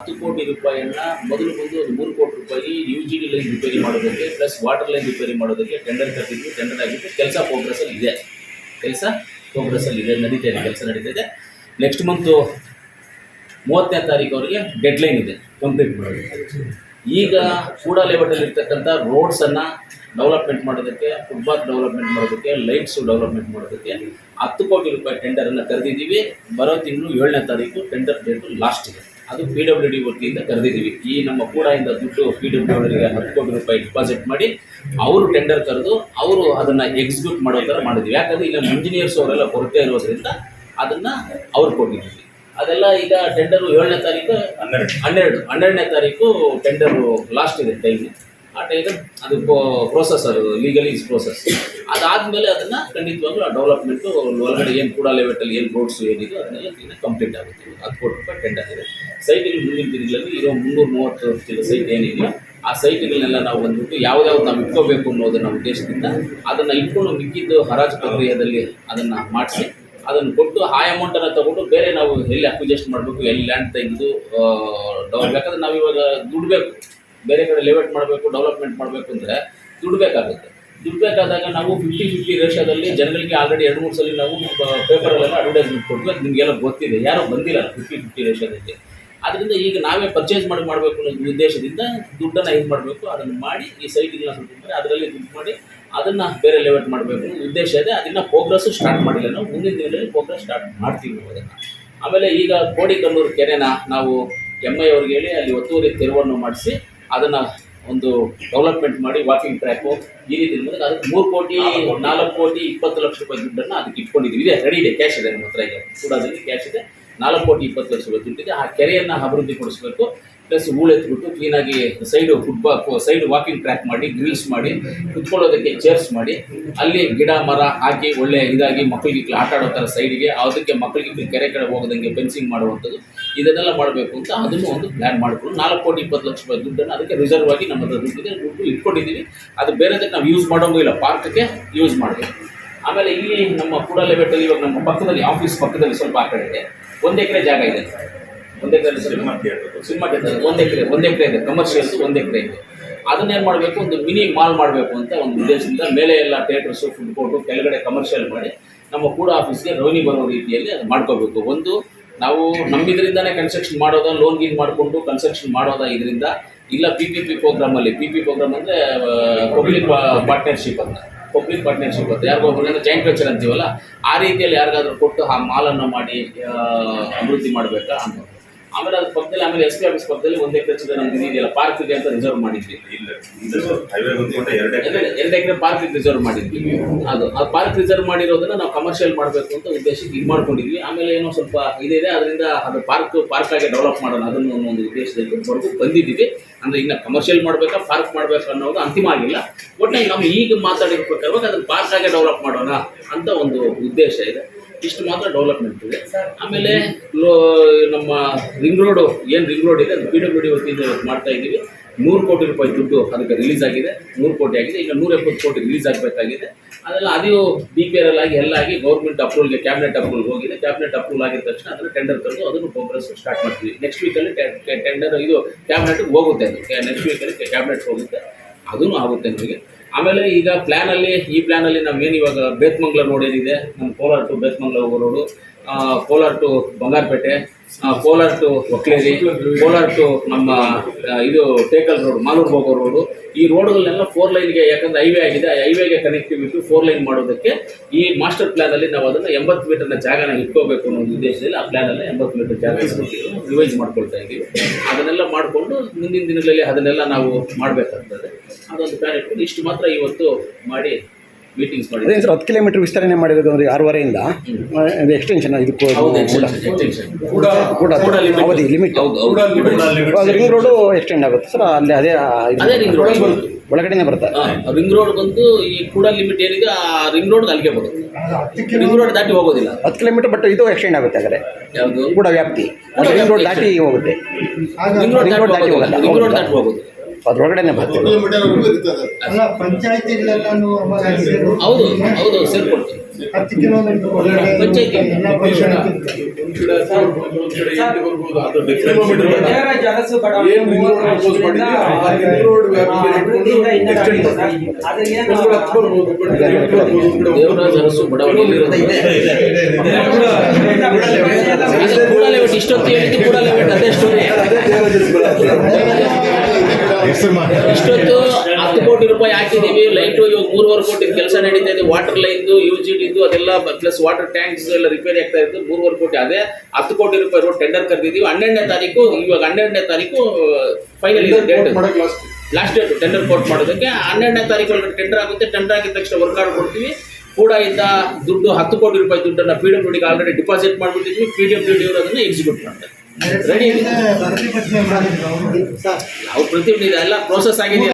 ಹತ್ತು ಕೋಟಿ ರೂಪಾಯಿಯನ್ನ ಮೊದಲು ಬಂದು ಒಂದು ಮೂರು ಕೋಟಿ ರೂಪಾಯಿ U G D line repair ಮಾಡೋದಕ್ಕೆ ಪ್ಲಸ್ ವಾಟರ್ ಲೈನ್ ರಿಪೇರಿ ಮಾಡೋದಕ್ಕೆ ಟೆಂಡರ್ ಕರೆದಿದ್ದು ಟೆಂಡರ್ ಆಗಿದ್ದು ಕೆಲಸ ಪ್ರೋಗ್ರೆಸ್ಸಲ್ಲಿ ಇದೆ. ಕೆಲಸ ಪ್ರೋಗ್ರೆಸ್ಸಲ್ಲಿ ಇದೆ ನಡೀತಾ ಇದೆ ಕೆಲಸ ನಡೀತಾ ಇದೆ. ನೆಕ್ಸ್ಟ್ ಮಂತು ಮೂವತ್ತನೇ ತಾರೀಕು ಅವರಿಗೆ ಡೆಡ್ಲೈನ್ ಇದೆ. ಕಂಪ್ಲೀಟ್ ಮಾಡೋದಕ್ಕೆ ಈಗ ಕೂಡ ಲೇಔಟಲ್ಲಿ ಇರ್ತಕ್ಕಂಥ ರೋಡ್ಸನ್ನು ಡೆವಲಪ್ಮೆಂಟ್ ಮಾಡೋದಕ್ಕೆ ಫುಟ್ಪಾತ್ ಡೆವಲಪ್ಮೆಂಟ್ ಮಾಡೋದಕ್ಕೆ ಲೈಟ್ಸು ಡೆವಲಪ್ಮೆಂಟ್ ಮಾಡೋದಕ್ಕೆ ಹತ್ತು ಕೋಟಿ ರೂಪಾಯಿ ಟೆಂಡರನ್ನು ಕರೆದಿದ್ದೀವಿ. ಬರೋ ತಿಂಗಳು ಏಳನೇ ತಾರೀಕು ಟೆಂಡರ್ ಡೇಟು ಲಾಸ್ಟ್ ಇದೆ. ಅದು ಪಿ ಡಬ್ಲ್ಯೂ ಡಿ ವತಿಯಿಂದ ಕರೆದಿದ್ದೀವಿ. ಈ ನಮ್ಮ ಕೂಡದಿಂದ ದುಡ್ಡು ಪಿ ಡಬ್ಲ್ಯೂ ಡಿಗೆ ಹತ್ತು ಕೋಟಿ ರೂಪಾಯಿ ಡಿಪಾಸಿಟ್ ಮಾಡಿ ಅವರು ಟೆಂಡರ್ ಕರೆದು ಅವರು ಅದನ್ನು ಎಕ್ಸಿಕ್ಯೂಟ್ ಮಾಡೋ ಥರ ಮಾಡಿದ್ವಿ ಯಾಕಂದರೆ ಈಗ ಇಂಜಿನಿಯರ್ಸ್ ಅವರೆಲ್ಲ ಕೊರತೆ ಇರೋದ್ರಿಂದ ಅದನ್ನು ಅವ್ರು ಕೊಟ್ಟಿದ್ದೀವಿ. ಅದೆಲ್ಲ ಈಗ ಟೆಂಡರು ಏಳನೇ ತಾರೀಕು ಹನ್ನೆರಡು. ಹನ್ನೆರಡು ಹನ್ನೆರಡನೇ ತಾರೀಕು ಟೆಂಡರು ಲಾಸ್ಟ್ ಇದೆ ಟೈಮ್ ಆ ಟೈಮ್ ಅದು ಪ್ರೋಸೆಸ್ ಅದು ಲೀಗಲಿ ಇಸ್ ಪ್ರೋಸೆಸ್ ಅದಾದಮೇಲೆ ಅದನ್ನು ಖಂಡಿತವಾಗ್ಲೂ ಆ ಡೆವಲಪ್ಮೆಂಟು ಒಳಗಡೆ ಏನು ಕೂಡ ಲೆವೆಟಲ್ಲಿ ಏನು ರೋಡ್ಸ್ ಏನಿದೆ ಅದನ್ನೆಲ್ಲ ಕಂಪ್ಲೀಟ್ ಆಗುತ್ತೆ. ಹತ್ತು ಕೋಟಿ ರೂಪಾಯಿ ಟೆಂಡರ್ ಆಗಿದೆ. ಸೈಟ್ಗಳು ಮುಂದಿನ ದಿನಗಳಲ್ಲಿ ಇರೋ ಮುನ್ನೂರ ಮೂವತ್ತು ಸೈಟ್ ಏನಿದೆಯೋ ಆ ಸೈಟ್ಗಳನ್ನೆಲ್ಲ ನಾವು ಬಂದ್ಬಿಟ್ಟು ಯಾವ್ದಾವ್ದು ನಾವು ಇಟ್ಕೋಬೇಕು ನಮ್ಮ ಉದ್ದೇಶದಿಂದ ಅದನ್ನು ಇಟ್ಕೊಂಡು ಮಿಕ್ಕಿದ್ದು ಹರಾಜು ಪ್ರಕ್ರಿಯೆಯಲ್ಲಿ ಅದನ್ನು ಮಾಡಿಸಿ ಅದನ್ನು ಕೊಟ್ಟು ಆ ಅಮೌಂಟನ್ನು ತಗೊಂಡು ಬೇರೆ ನಾವು ಎಲ್ಲಿ ಅಕ್ವಿಜೆಸ್ಟ್ ಮಾಡಬೇಕು, ಎಲ್ಲಿ ಲ್ಯಾಂಡ್ ತೆಗೆದು ಡೌನ್ ಬೇಕಾದ್ರೆ ನಾವು ಇವಾಗ ದುಡ್ಬೇಕು. ಬೇರೆ ಕಡೆ ಲೆವೆಟ್ ಮಾಡಬೇಕು ಡೆವಲಪ್ಮೆಂಟ್ ಮಾಡಬೇಕು ಅಂದರೆ ದುಡ್ಡು ಬೇಕಾಗುತ್ತೆ ದುಡ್ಡು ಬೇಕಾದಾಗ ನಾವು ಫಿಫ್ಟಿ ಫಿಫ್ಟಿ ರೇಷಾದಲ್ಲಿ ಜನಗಳಿಗೆ ಆಲ್ರೆಡಿ ಎರಡು ಮೂರು ಸಲ ನಾವು ಪೇಪರಲ್ಲೆಲ್ಲ ಅಡ್ವರ್ಟೈಸ್ಮೆಂಟ್ ಕೊಟ್ಟು ಅದು ನಿಮಗೆಲ್ಲ ಗೊತ್ತಿದೆ. ಯಾರೂ ಬಂದಿಲ್ಲ ಫಿಫ್ಟಿ ಫಿಫ್ಟಿ ರೇಷ್ಯಾದಲ್ಲಿ ಅದರಿಂದ ಈಗ ನಾವೇ ಪರ್ಚೇಸ್ ಮಾಡಿ ಮಾಡಬೇಕು ಅನ್ನೋ ಉದ್ದೇಶದಿಂದ ದುಡ್ಡನ್ನು ಇದು ಮಾಡಬೇಕು. ಅದನ್ನು ಮಾಡಿ ಈ ಸೈಟಿಗೆಲ್ಲ ಸ್ವಲ್ಪ ಅದರಲ್ಲಿ ದುಡ್ಡು ಮಾಡಿ ಅದನ್ನು ಬೇರೆ ಲೆವೆಟ್ ಮಾಡಬೇಕು ಉದ್ದೇಶ ಇದೆ. ಅದನ್ನು ಪ್ರೋಗ್ರೆಸ್ ಸ್ಟಾರ್ಟ್ ಮಾಡಿಲ್ಲ ನಾವು. ಮುಂದಿನ ದಿನದಲ್ಲಿ ಪ್ರೋಗ್ರೆಸ್ ಸ್ಟಾರ್ಟ್ ಮಾಡ್ತೀವಿ ನಾವು ಅದನ್ನು. ಆಮೇಲೆ ಈಗ ಕೋಡಿಕಲ್ಲೂರು ಕೆರೆನ ನಾವು ಎಂ ಐ ಅವ್ರಿಗೆ ಹೇಳಿ ಅಲ್ಲಿ ಒತ್ತುವರಿ ತೆರವನ್ನು ಮಾಡಿಸಿ ಅದನ್ನು ಒಂದು ಡೆವಲಪ್ಮೆಂಟ್ ಮಾಡಿ ವಾಕಿಂಗ್ ಟ್ರ್ಯಾಕು ಈ ರೀತಿ ಅದಕ್ಕೆ ಮೂರು ಕೋಟಿ, ನಾಲ್ಕು ಕೋಟಿ, ಇಪ್ಪತ್ತು ಲಕ್ಷ ರೂಪಾಯಿ ದುಡ್ಡನ್ನು ಅದಕ್ಕೆ ಇಟ್ಕೊಂಡಿದ್ದೀವಿ. ಇದೆ ರೆಡಿ ಇದೆ ಕ್ಯಾಶ್ ಇದೆ ನಮ್ಮ ಹತ್ರ ಈಗ. ಕೂಡದಲ್ಲಿ ಕ್ಯಾಶ್ ಇದೆ. ನಾಲ್ಕು ಕೋಟಿ ಇಪ್ಪತ್ತು ಲಕ್ಷ ದುಡ್ಡಿದೆ ಆ ಕೆರೆಯನ್ನು ಅಭಿವೃದ್ಧಿಪಡಿಸಬೇಕು ಪ್ಲಸ್ ಹೂಳೆತ್ಬಿಟ್ಟು ಕ್ಲೀನಾಗಿ side football side walking track ಮಾಡಿ ಗ್ರಿಲ್ಸ್ ಮಾಡಿ, ಕುತ್ಕೊಳ್ಳೋದಕ್ಕೆ ಚೇರ್ಸ್ ಮಾಡಿ, ಅಲ್ಲಿ ಗಿಡ, ಮರ ಹಾಕಿ ಒಳ್ಳೆ ಇದಾಗಿ ಮಕ್ಕಳಿಗೆ ಆಟ ಆಡೋ ಥರ ಸೈಡಿಗೆ ಅದಕ್ಕೆ ಮಕ್ಕಳಿಗೆ ಕೆರೆ ಕಡೆ ಹೋಗೋದಂಗೆ ಫೆನ್ಸಿಂಗ್ ಮಾಡುವಂಥದ್ದು. ಇದನ್ನೆಲ್ಲ ಮಾಡಬೇಕು ಅಂತ ಅದನ್ನು ಒಂದು ಪ್ಲ್ಯಾನ್ ಮಾಡಿಕೊಂಡು ನಾಲ್ಕು ಕೋಟಿ ಇಪ್ಪತ್ತು ಲಕ್ಷ ರೂಪಾಯಿ ದುಡ್ಡನ್ನು ಅದಕ್ಕೆ ರಿಸರ್ವ್ ಆಗಿ ನಮ್ಮ ಹತ್ರ ದುಡ್ಡಿದೆ. ದುಡ್ಡು ಇಟ್ಕೊಂಡಿದ್ದೀವಿ. ಅದು ಬೇರೆದಕ್ಕೆ ನಾವು ಯೂಸ್ ಮಾಡೋಂಗೂ ಇಲ್ಲ. ಪಾರ್ಕ್ಗೆ ಯೂಸ್ ಮಾಡಬೇಕು. ಆಮೇಲೆ ಇಲ್ಲಿ ನಮ್ಮ ಕೂಡಲೇ ಬೆಟ್ಟಲ್ಲಿ ಇವಾಗ ನಮ್ಮ ಪಕ್ಕದಲ್ಲಿ ಆಫೀಸ್ ಪಕ್ಕದಲ್ಲಿ ಸ್ವಲ್ಪ ಆ ಕಡೆ ಇದೆ. ಒಂದು ಎಕರೆ ಜಾಗ ಇದೆ. ಒಂದು acre cinema theatre. Cinema theatre. ಒಂದು ಎಕರೆ ಒಂದು ಎಕರೆ ಇದೆ. ಕಮರ್ಷಿಯಲ್ಸ್ ಒಂದು ಎಕರೆ ಇದೆ. ಅದನ್ನೇನು ಮಾಡಬೇಕು? ಒಂದು ಮಿನಿ ಮಾಲ್ ಮಾಡಬೇಕು ಅಂತ ಒಂದು ಉದ್ದೇಶದಿಂದ ಮೇಲೆ ಎಲ್ಲ ಥಿಯೇಟರ್ಸು ಫುಡ್ ಕೋರ್ಟು ಕೆಳಗಡೆ ಕಮರ್ಷಿಯಲ್ ಮಾಡಿ ನಮ್ಮ ಕೂಡ ಆಫೀಸ್ಗೆ ರೋನಿ ಬರೋ ರೀತಿಯಲ್ಲಿ ಅದು ಮಾಡ್ಕೋಬೇಕು. ಒಂದು ನಾವು ನಮ್ಮಿದ್ರಿಂದನೇ ಕನ್ಸ್ಟ್ರಕ್ಷನ್ ಮಾಡೋದ ಲೋನ್ ಗೀನ್ ಮಾಡಿಕೊಂಡು ಕನ್ಸ್ಟ್ರಕ್ಷನ್ ಮಾಡೋದ ಇದರಿಂದ ಇಲ್ಲ ಪಿ ಪಿ ಪಿ ಪ್ರೋಗ್ರಾಮಲ್ಲಿ ಪಿ ಪಿ ಪ್ರೋಗ್ರಾಮ್ ಅಂದರೆ ಪಬ್ಲಿಕ್ ಪಾರ್ಟ್ನರ್ಶಿಪ್ ಅಂತ. ಪಬ್ಲಿಕ್ ಪಾರ್ಟ್ನರ್ಶಿಪ್ ಅಂತ, ಯಾರಿಗೋ ಒಬ್ಬರನ್ನ ಜಾಯಿಂಟ್ ವೆಚರ್ ಅಂತೀವಲ್ಲ, ಆ ರೀತಿಯಲ್ಲಿ ಯಾರಿಗಾದ್ರೂ ಕೊಟ್ಟು ಆ ಮಾಲನ್ನು ಮಾಡಿ ಅಭಿವೃದ್ಧಿ ಮಾಡಬೇಕಾ ಅಂತ. ಆಮೇಲೆ ಅದ್ರ ಪಕ್ಕದಲ್ಲಿ ಆಮೇಲೆ ಎಸ್ ಪಿ ಆಫೀಸ್ ಪಕ್ಕದಲ್ಲಿ ಒಂದು ಎಕರೆ ಚಿತ್ರ ನಮ್ದು ಇದೆಯಲ್ಲ ಪಾರ್ಕ್ ಇದೆ ಅಂತ ರಿಸರ್ವ್ ಮಾಡಿದ್ವಿ. ಎರಡು ಎಕರೆ. ಪಾರ್ಕ್ ರಿಸರ್ವ್ ಮಾಡಿದ್ವಿ. ಅದು ಆ ಪಾರ್ಕ್ ರಿಸರ್ವ್ ಮಾಡಿರೋದನ್ನ ನಾವು ಕಮರ್ಷಿಯಲ್ ಮಾಡಬೇಕು ಅಂತ ಉದ್ದೇಶಕ್ಕೆ ಇದು ಮಾಡ್ಕೊಂಡಿದ್ವಿ. ಆಮೇಲೆ ಏನೋ ಸ್ವಲ್ಪ ಇದಿದೆ ಅದರಿಂದ ಅದು ಪಾರ್ಕ್ ಪಾರ್ಕ್ ಆಗಿ ಡೆವಲಪ್ ಮಾಡೋಣ ಅದನ್ನು ಒಂದು ಉದ್ದೇಶದಲ್ಲಿ ಹೊರಗು ಬಂದಿದ್ದೀವಿ. ಅಂದ್ರೆ ಇನ್ನು ಕಮರ್ಷಿಯಲ್ ಮಾಡಬೇಕಾ ಪಾರ್ಕ್ ಮಾಡಬೇಕು ಅನ್ನೋದು ಅಂತಿಮ ಆಗಿಲ್ಲ. ಒಟ್ಟಿನಲ್ಲಿ ನಾವು ಈಗ ಮಾತಾಡಿರ್ಬೇಕಾದ್ರೆ ಅದನ್ನು ಪಾರ್ಕ್ ಆಗಿ ಡೆವಲಪ್ ಮಾಡೋಣ ಅಂತ ಒಂದು ಉದ್ದೇಶ ಇದೆ. ಇಷ್ಟು ಮಾತ್ರ ಡೆವಲಪ್ಮೆಂಟ್ ಇದೆ. ಆಮೇಲೆ ಲೋ ನಮ್ಮ ರಿಂಗ್ ರೋಡು ಏನು ರಿಂಗ್ ರೋಡ್ ಇದೆ ಅದು ಪಿ ಡಬ್ಲ್ಯೂ ಡಿ ವತಿಯಿಂದ ಮಾಡ್ತಾ ಇದ್ದೀವಿ. ನೂರು ಕೋಟಿ ರೂಪಾಯಿ ದುಡ್ಡು ಅದಕ್ಕೆ ರಿಲೀಸ್ ಆಗಿದೆ. ನೂರು ಕೋಟಿ ಆಗಿದೆ. ಈಗ ನೂರ ಎಪ್ಪತ್ತು ಕೋಟಿ ರಿಲೀಸ್ ಆಗಬೇಕಾಗಿದೆ. ಅದೆಲ್ಲ ಅದು ಬಿ ಪಿ ಆರ್ ಎಲ್ ಆಗಿ ಎಲ್ಲ ಆಗಿ ಗೌರ್ಮೆಂಟ್ ಅಪ್ರೂವಲ್ಗೆ ಕ್ಯಾಬಿನೆಟ್ ಅಪ್ರೂವಲ್ ಹೋಗಿದೆ. ಕ್ಯಾಬಿನೆಟ್ ಅಪ್ರೂವಲ್ ಆಗಿದ ತಕ್ಷಣ ಅದನ್ನು ಟೆಂಡರ್ ತಂದು ಅದನ್ನು ಪ್ರೋಗ್ರೆಸ್ ಸ್ಟಾರ್ಟ್ ಮಾಡ್ತೀವಿ. ನೆಕ್ಸ್ಟ್ ವೀಕಲ್ಲಿ ಟೆಂಡರ್ ಇದು ಕ್ಯಾಬಿನೆಟ್ಗೆ ಹೋಗುತ್ತೆ ಅದು. ನೆಕ್ಸ್ಟ್ ವೀಕಲ್ಲಿ ಕ್ಯಾಬಿನೆಟ್ ಹೋಗುತ್ತೆ. ಅದೂ ಆಗುತ್ತೆ ನಮಗೆ. ಆಮೇಲೆ ಈಗ ಪ್ಲ್ಯಾನಲ್ಲಿ ಈ ಪ್ಲ್ಯಾನಲ್ಲಿ ನಾವೇನು ಇವಾಗ ಬೇತ್ಮಂಗ್ಲ ರೋಡ್ ಏನಿದೆ ನಮ್ಮ ಕೋಲಾರ ಟು ಬೇತ್ಮಂಗ್ಲ ಹೋಗೋ road Kolar to Bangarapet Kolar to ಒಕ್ಲೇರಿ, Kolar to ನಮ್ಮ ಇದು ಟೇಕಲ್ ರೋಡ್, ಮಾಲೂರು ಹೋಗೋ ರೋಡು ಈ ರೋಡ್ಗಳನ್ನೆಲ್ಲ ಫೋರ್ ಲೈನ್ಗೆ ಯಾಕಂದ್ರೆ ಹೈವೇ ಆಗಿದೆ ಹೈವೇಗೆ ಕನೆಕ್ಟಿವಿಟಿ ಫೋರ್ ಲೈನ್ ಮಾಡೋದಕ್ಕೆ ಈ ಮಾಸ್ಟರ್ ಪ್ಲ್ಯಾನಲ್ಲಿ ನಾವು ಅದನ್ನು ಎಂಬತ್ತು ಮೀಟರ್ನ ಜಾಗನ ಇಟ್ಕೋಬೇಕು ಅನ್ನೋ ಉದ್ದೇಶದಲ್ಲಿ ಆ ಪ್ಲ್ಯಾನಲ್ಲಿ ಎಂಬತ್ತು ಮೀಟರ್ ಜಾಗ ರಿವೈಸ್ ಮಾಡ್ಕೊಳ್ತಾ ಇದ್ದೀವಿ. ಅದನ್ನೆಲ್ಲ ಮಾಡಿಕೊಂಡು ಮುಂದಿನ ದಿನಗಳಲ್ಲಿ ಅದನ್ನೆಲ್ಲ ನಾವು ಮಾಡಬೇಕಾಗ್ತದೆ. ಅದೊಂದು ಇಟ್ಕೊಂಡು ಇಷ್ಟು ಮಾತ್ರ ಇವತ್ತು ಮಾಡಿ ಮೀಟಿಂಗ್ಸ್ ಅದೇ ಸರ್ ಹತ್ತು ಕಿಲೋಮೀಟರ್ ವಿಸ್ತರಣೆ ಮಾಡಿರೋದು ಅಂದರೆ ಆರೂವರೆಯಿಂದ ಎಕ್ಸ್ಟೆನ್ಷನ್ ಇದಕ್ಕೂ ಕೂಡ ಕೂಡ ಅವಧಿ ಲಿಮಿಟ್ ರಿಂಗ್ ರೋಡು ಎಕ್ಸ್ಟೆಂಡ್ ಆಗುತ್ತೆ ಸರ್ ಅಲ್ಲಿ ಅದೇ ಅದೇ ರಿಂಗ್ ರೋಡ್ ಬರುತ್ತೆ. ಒಳಗಡೆನೆ ಬರುತ್ತೆ. ರಿಂಗ್ ರೋಡ್ ಬಂದು ಈ ಕೂಡ ಲಿಮಿಟ್ ಏನಿದೆ ಆ ರಿಂಗ್ ರೋಡ್ ಅಲ್ಲಿಗೆ ಬರುತ್ತೆ ರಿಂಗ್ ರೋಡ್ ದಾಟಿ ಹೋಗೋದಿಲ್ಲ. ಹತ್ತು ಕಿಲೋಮೀಟರ್ ಬಟ್ ಇದು ಎಕ್ಸ್ಟೆಂಡ್ ಆಗುತ್ತೆ ಆದರೆ ಯಾವುದು? ಕೂಡ ವ್ಯಾಪ್ತಿ. ರಿಂಗ್ ರೋಡ್ ದಾಟಿ ಹೋಗುತ್ತೆ. ರಿಂಗ್ ರೋಡ್ ರಿಂಗ್ ರೋಡ್ ದಾಟಿ ಹೋಗಲ್ಲ. ರಿಂಗ್ ರೋಡ್ ದಾಟಿ ಹೋಗೋದು. ಅದ್ರೊಳಗಡೆನೆ ಬರ್ತೀವಿ ಹೌದು ಹೌದು ಹತ್ತು ಕಿಲೋಮೀಟರ್. ದೇವರಾಜ ಅರಸು ಬಡಾವಣೆಯಲ್ಲಿ ಇಷ್ಟೊತ್ತು ಹೇಳಿದ್ದು ಕೂಡ ಬಿಟ್ಟು ಅದೇ ಸ್ಟೋರಿ ಇಷ್ಟೊತ್ತು ಹತ್ತು ಕೋಟಿ ರೂಪಾಯಿ ಹಾಕಿದೀವಿ ಲೈಟು ಇವಾಗ ಮೂರುವರೆ ಕೋಟಿ ಕೆಲಸ ನಡೀತಾ ಇದೆ. ವಾಟರ್ ಲೈನ್ದು ಯು ಜಿ ಡಿದು ಅದೆಲ್ಲ ಪ್ಲಸ್ ವಾಟರ್ ಟ್ಯಾಂಕ್ಸ್ ಎಲ್ಲ ರಿಪೇರಿ ಆಗ್ತಾ ಇತ್ತು. ಮೂರುವರೆ ಕೋಟಿ. ಅದೇ ಹತ್ತು ಕೋಟಿ ರೂಪಾಯಿ ರೋಡ್ ಟೆಂಡರ್ ಕರೆದಿದ್ದೀವಿ. ಹನ್ನೆರಡನೇ ತಾರೀಕು ಇವಾಗ ಹನ್ನೆರಡನೇ ತಾರೀಕು ಫೈನಲ್ ಇದೆ date last date tender quote ಮಾಡೋದಕ್ಕೆ ಹನ್ನೆರಡನೇ ತಾರೀಕು ಟೆಂಡರ್ ಆಗುತ್ತೆ. ಟೆಂಡರ್ ಆಗಿದ ತಕ್ಷಣ ವರ್ಕ್ ಆರ್ಡ್ ಕೊಡ್ತೀವಿ. ಕೂಡ ಇದ್ದ ದುಡ್ಡು ಹತ್ತು ಕೋಟಿ ರೂಪಾಯಿ ದುಡ್ಡನ್ನು ಪಿ ಡಬ್ಲ್ಯೂ ಡಿಗೆ ಆಲ್ರೆಡಿ ಡಿಪಾಸಿಟ್ ಮಾಡಿಬಿಟ್ಟಿದ್ವಿ. ಪಿ ಡಬ್ಲ್ಯೂ ಡಿ ಅವರು ಅದನ್ನು ಎಕ್ಸಿಕ್ಯೂಟ್ ಮಾಡ್ತಾರೆ. ರೆಡಿ ಪ್ರತಿಭಟನೆ ಮಾಡಿದ್ರು ಸರ್ ಅವ್ರು ಪ್ರತಿಭಟನೆ ಎಲ್ಲ ಪ್ರೋಸೆಸ್ ಆಗಿದೆ.